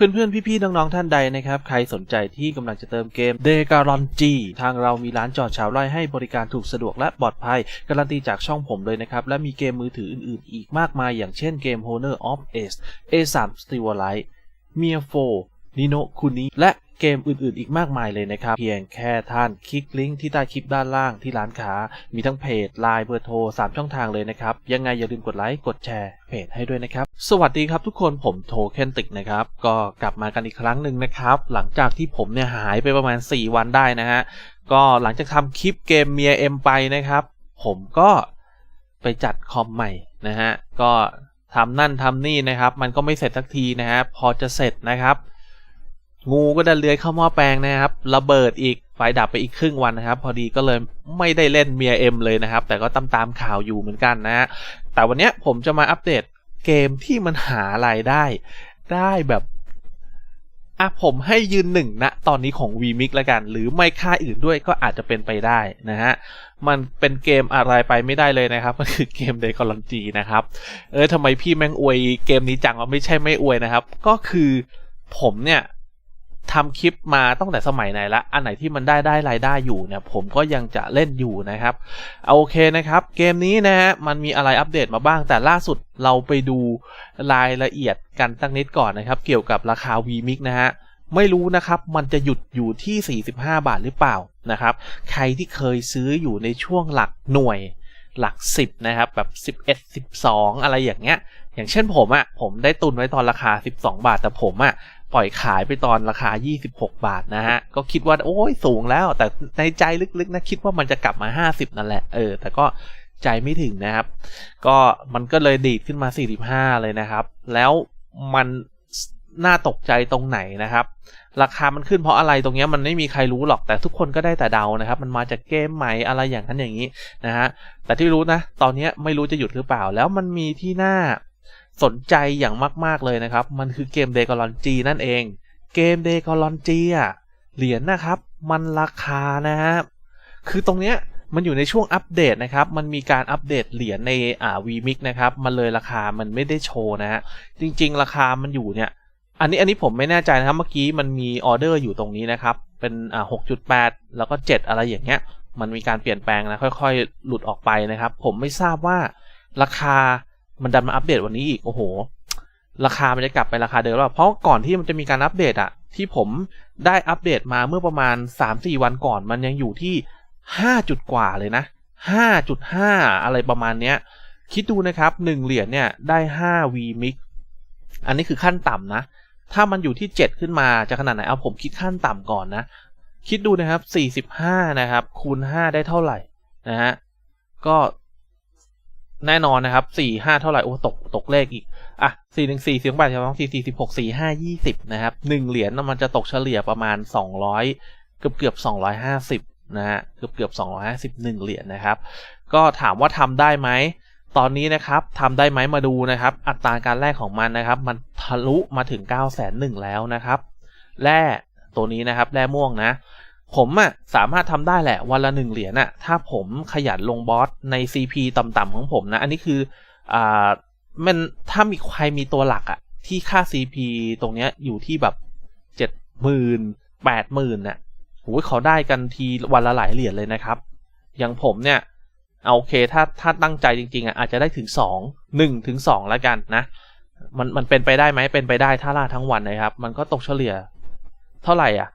เพื่อนๆ พี่ๆ น้องๆ ท่านใดนะครับ ใครสนใจที่กำลังจะเติมเกม d e g a r o n G ทางเรามีร้านจอดชาวไร่ให้บริการถูกสะดวกและปลอดภัย การันตีจากช่องผมเลยนะครับ และมีเกมมือถืออื่นๆ อีกมากมาย อย่างเช่นเกม Honor of Ace A3 s t e w a l i t e m i a 4 Nino Kuni และ เกมอื่นๆ อีกมากมายเลยนะครับ เพียงแค่ท่านคลิกลิงก์ที่ใต้คลิปด้านล่างที่ร้านค้า มีทั้งเพจไลน์เบอร์โทร 3 ช่องทางเลยนะครับ ยังไงอย่าลืมกดไลค์ กดแชร์เพจให้ด้วยนะครับ สวัสดีครับทุกคนผมโทเคนติกนะครับ ก็กลับมากันอีกครั้งหนึ่งนะครับ หลังจากที่ผมเนี่ยหายไปประมาณ 4 วันได้นะฮะ ก็หลังจากทำคลิปเกมเมียเอ็มไปนะครับ ผมก็ไปจัดคอมใหม่นะฮะ ก็ทำนั่นทำนี่นะครับ มันก็ไม่เสร็จสักทีนะฮะ พอจะเสร็จนะครับ งูก็ดันเลื้อยเข้าหม้อแปลงนะครับ ระเบิดอีกไฟดับไปอีกครึ่งวันนะครับ พอดีก็เลยไม่ได้เล่นเมียเอ็มเลยนะครับ แต่ก็ตามตามข่าวอยู่เหมือนกันนะฮะแต่วันนี้ผมจะมาอัปเดตเกมที่มันหารายได้ ได้แบบอะผมให้ยืนหนึ่งนะตอนนี้ของ v m i x แล้วกัน หรือไม่ค่าอื่นด้วยก็อาจจะเป็นไปได้นะฮะ มันเป็นเกมอะไรไปไม่ได้เลยนะครับ มันคือเกมเดคอลอนจีนะครับ เออทำไมพี่แม่งอวยเกมนี้จังว่าไม่ใช่ไม่อวยนะครับ ก็คือผมเนี่ย ทำคลิปมาตั้งแต่สมัยไหนละ อันไหนที่มันได้ได้รายได้อยู่เนี่ย ผมก็ยังจะเล่นอยู่นะครับเอาโอเคนะครับ เกมนี้นะฮะมันมีอะไรอัปเดตมาบ้าง แต่ล่าสุดเราไปดูรายละเอียดกันตั้งนิดก่อนนะครับ เกี่ยวกับราคา VMix นะฮะไม่รู้นะครับมันจะหยุดอยู่ที่ 45 บาทหรือเปล่านะครับ ใครที่เคยซื้ออยู่ในช่วงหลักหน่วยหลัก 10 นะครับ แบบ 11 12 อะไรอย่างเงี้ย อย่างเช่นผมอะ่ะ ผมได้ตุนไว้ตอนราคา 12 บาท แต่ผมอะ่ะ ปล่อยขายไปตอนราคา 26 บาทนะฮะ ก็คิดว่าโอ้ยสูงแล้ว แต่ในใจลึกๆนะคิดว่ามันจะกลับมา 50 นั่นแหละ เออ แต่ก็ใจไม่ถึงนะครับ ก็มันก็เลยดีดขึ้นมา 45 เลยนะครับ แล้วมันน่าตกใจตรงไหนนะครับ ราคามันขึ้นเพราะอะไรตรงนี้มันไม่มีใครรู้หรอกแต่ทุกคนก็ได้แต่เดานะครับ มันมาจากเกมใหม่อะไรอย่างนั้นอย่างนี้นะฮะแต่ที่รู้นะ ตอนนี้ไม่รู้จะหยุดหรือเปล่า แล้วมันมีที่หน่า สนใจอย่างมาก ๆ เลยนะครับ มันคือเกมเดกอลอนจีนั่นเอง เกมเดกอลอนจีอะเหรียญนะครับ มันราคานะฮะคือตรงเนี้ยมันอยู่ในช่วงอัปเดตนะครับ มันมีการอัปเดตเหรียญในอ่า VMix นะครับ มันเลยราคามันไม่ได้โชว์นะฮะ จริง ๆ ราคามันอยู่เนี่ย อันนี้อันนี้ผมไม่แน่ใจนะครับ เมื่อกี้มันมีออเดอร์อยู่ตรงนี้นะครับ เป็นอ่าหกจุดแปดแล้วก็เจ็ดอะไรอย่างเงี้ย มันมีการเปลี่ยนแปลงนะ ค่อย ๆ หลุดออกไปนะครับ ผมไม่ทราบว่าราคา มันดันมาอัปเดตวันนี้อีกโอ้โห ราคามันจะกลับไปราคาเดิมแล้วเพราะก่อนที่มันจะมีการอัปเดตอะที่ผมได้อัปเดตมาเมื่อประมาณ 3-4 วันก่อน มันยังอยู่ที่ 5 จุดกว่าเลยนะ 5.5 อะไรประมาณเนี้ย คิดดูนะครับ 1 เหรียญเนี่ยได้ 5 V mix อันนี้คือขั้นต่ำนะ ถ้ามันอยู่ที่ 7 ขึ้นมาจะขนาดไหน เอาผมคิดขั้นต่ำก่อนนะ คิดดูนะครับ 45 นะครับ คูณ 5 ได้เท่าไหร่นะฮะ ก็ แน่นอนนะครับ4 5เท่าไหร่โอ้ตกตกเลขอีก อะ4 1 4 4 8 2 4 4 16 4 5 20นะครับ1เหรียญมันจะตกเฉลี่ยประมาณ200เกือบเกือบ250นะฮะเกือบเกือบ251เหรียญนะครับ ก็ถามว่าทำได้ไหมตอนนี้นะครับทำได้ไหมมาดูนะครับ อัตราการแลกของมันนะครับ มันทะลุมาถึง9 0 0 0 0แล้วนะครับแร่ตัวนี้นะครับแร่ม่วงนะ ผมอะ่ะสามารถทำได้แหละวันละหนึ่งเหรียญอะถ้าผมขยันลงบอสใน CP ต่ำๆของผมนะ อันนี้คืออ่ามันถ้ามีใครมีตัวหลักอะที่ค่า CP ตรงเนี้ยอยู่ที่แบบเจ็ดหมื่นแปดหมื่นน่ะโอ้ยเขาได้กันทีวันละหลายเหรียญเลยนะครับ อย่างผมเนี่ยเอาโอเคถ้าถ้าตั้งใจจริงๆอะอาจจะได้ถึงสองหนึ่งถึงสองแล้วกันนะ มันมันเป็นไปได้ไหมเป็นไปได้ถ้าล่าทั้งวันนะครับ มันก็ตกเฉลี่ย เท่าไหร่อะ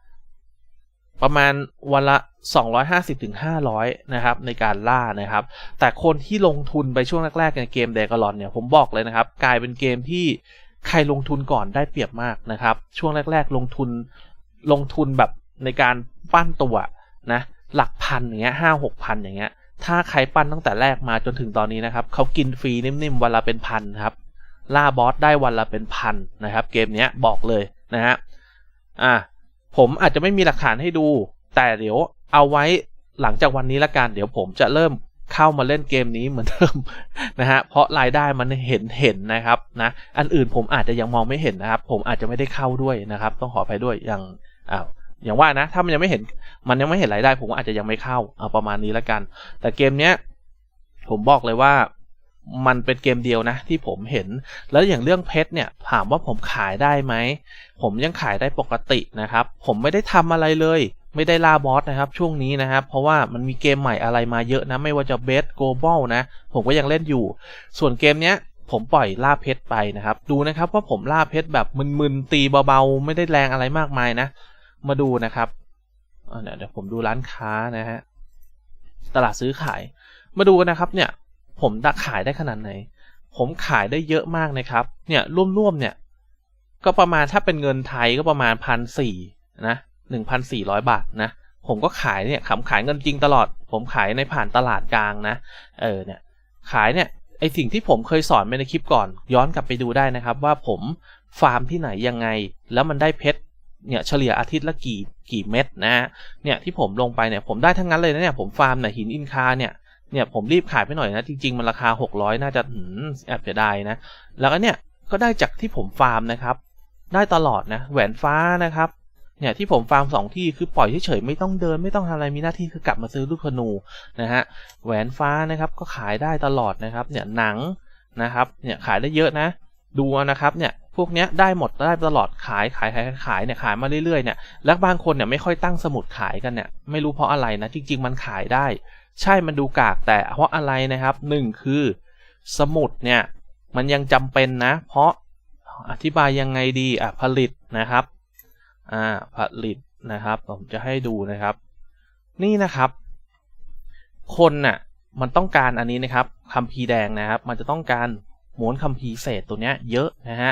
ประมาณวันละ 250ถึง500นะครับ ในการล่านะครับ แต่คนที่ลงทุนไปช่วงแรกๆในเกมเดกาลอนเนี่ยผมบอกเลยนะครับ กลายเป็นเกมที่ใครลงทุนก่อนได้เปรียบมากนะครับ ช่วงแรก ๆ ลงทุนลงทุนแบบในการปั้นตัวนะหลักพันอย่างเงี้ยห้าหกพันอย่างเงี้ย ถ้าใครปั้นตั้งแต่แรกมาจนถึงตอนนี้นะครับเขากินฟรีนิ่มๆวันละเป็นพันครับล่าบอสได้วันละเป็นพันนะครับ เกมเนี้ยบอกเลยนะฮะอะ ผมอาจจะไม่มีหลักฐานให้ดู แต่เดี๋ยวเอาไว้หลังจากวันนี้ละกันเดี๋ยวผมจะเริ่มเข้ามาเล่นเกมนี้เหมือนเดิมนะฮะเพราะรายได้มันเห็นเห็นนะครับนะอันอื่นผมอาจจะยังมองไม่เห็นนะครับ ผมอาจจะไม่ได้เข้าด้วยนะครับ ต้องขออภัยด้วยอย่างอ้าวอย่างว่านะถ้ามันยังไม่เห็นมันยังไม่เห็นรายได้ ผมอาจจะยังไม่เข้าเอาประมาณนี้ละกัน แต่เกมเนี้ยผมบอกเลยว่า มันเป็นเกมเดียวนะที่ผมเห็น แล้วอย่างเรื่องเพชรเนี่ยถามว่าผมขายได้ไหม ผมยังขายได้ปกตินะครับ ผมไม่ได้ทำอะไรเลย ไม่ได้ล่าบอสนะครับ ช่วงนี้นะครับ เพราะว่ามันมีเกมใหม่อะไรมาเยอะนะ ไม่ว่าจะเบสโกลบอลนะ ผมก็ยังเล่นอยู่ ส่วนเกมเนี้ยผมปล่อยล่าเพชรไปนะครับ ดูนะครับว่าผมล่าเพชรแบบมึนๆตีเบาๆ ไม่ได้แรงอะไรมากมายนะ มาดูนะครับเดี๋ยวผมดูร้านค้านะฮะตลาดซื้อขาย มาดูนะครับเนี่ย ผมดักขายได้ขนาดไหน ผมขายได้เยอะมากนะครับ เนี่ยร่วมๆเนี่ย ก็ประมาณถ้าเป็นเงินไทยก็ประมาณพันสี่นะหนึ่งพันสี่ร้อยบาทนะ ผมก็ขายเนี่ยขำขายเงินจริงตลอด ผมขายในผ่านตลาดกลางนะ เออเนี่ย ขายเนี่ยไอสิ่งที่ผมเคยสอนไปในคลิปก่อน ย้อนกลับไปดูได้นะครับ ว่าผมฟาร์มที่ไหนยังไง แล้วมันได้เพชรเนี่ยเฉลี่ยอาทิตย์ละกี่กี่เม็ดนะฮะเนี่ยที่ผมลงไปเนี่ยผมได้ทั้งนั้นเลยนะเนี่ยผมฟาร์มเนี่ยหินอินคาเนี่ย เนี่ยผมรีบขายไปหน่อยนะ จริง ๆ มันราคา 600 น่าจะหืมแอบเสียดายนะ แล้วก็เนี่ยก็ได้จากที่ผมฟาร์มนะครับ ได้ตลอดนะ แหวนฟ้านะครับ เนี่ยที่ผมฟาร์มสองที่คือปล่อยเฉยๆไม่ต้องเดินไม่ต้องทำอะไรมีหน้าที่คือกลับมาซื้อลูกธนูนะฮะแหวนฟ้านะครับก็ขายได้ตลอดนะครับ เนี่ยหนังนะครับ เนี่ยขายได้เยอะนะ ดูนะครับเนี่ย พวกนี้ได้หมดได้ตลอดขายขายขายขายเนี่ยขายมาเรื่อยๆเนี่ยแล้วบางคนเนี่ยไม่ค่อยตั้งสมุดขายกันเนี่ยไม่รู้เพราะอะไรนะจริง ๆ มันขายได้ ใช่มันดูกากแต่เพราะอะไรนะครับหนึ่งคือสมุดเนี่ยมันยังจำเป็นนะ เพราะอธิบายยังไงดีอะผลิตนะครับอ่าผลิตนะครับผมจะให้ดูนะครับ นี่นะครับ คนน่ะมันต้องการอันนี้นะครับคัมภีร์แดงนะครับ มันจะต้องการ ม้วนคัมภีร์เศษตัวเนี้ยเยอะนะฮะ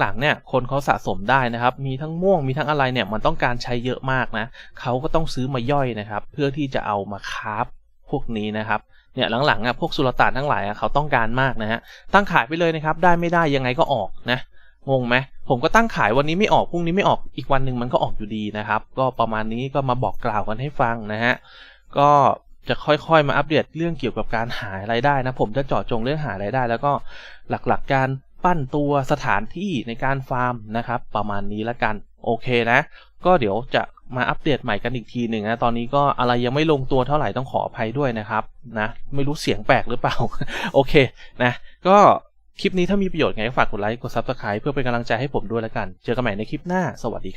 หลังๆเนี่ยคนเขาสะสมได้นะครับ มีทั้งม่วงมีทั้งอะไรเนี่ยมันต้องการใช้เยอะมากนะเขาก็ต้องซื้อมาย่อยนะครับ เพื่อที่จะเอามาคาฟพวกนี้นะครับเนี่ยหลังๆอะพวกสุลต่านทั้งหลายอะเขาต้องการมากนะฮะตั้งขายไปเลยนะครับ ได้ไม่ได้ยังไงก็ออกนะงงไหมผมก็ตั้งขายวันนี้ไม่ออกพรุ่งนี้ไม่ออกอีกวันหนึ่งมันก็ออกอยู่ดีนะครับ ก็ประมาณนี้ก็มาบอกกล่าวกันให้ฟังนะฮะก็ จะค่อยๆมาอัปเดตเรื่องเกี่ยวกับการหารายได้นะ ผมจะเจาะจงเรื่องหารายได้ แล้วก็หลักๆการปั้นตัวสถานที่ในการฟาร์มนะครับ ประมาณนี้ละกันโอเคนะ ก็เดี๋ยวจะมาอัปเดตใหม่กันอีกทีหนึ่งนะ ตอนนี้ก็อะไรยังไม่ลงตัวเท่าไหร่ต้องขออภัยด้วยนะครับนะ ไม่รู้เสียงแปลกหรือเปล่า โอเคนะ ก็คลิปนี้ถ้ามีประโยชน์ไงก็ฝากกดไลค์ กด Subscribe เพื่อเป็นกำลังใจให้ผมด้วยละกัน เจอกันใหม่ในคลิปหน้า สวัสดีครับ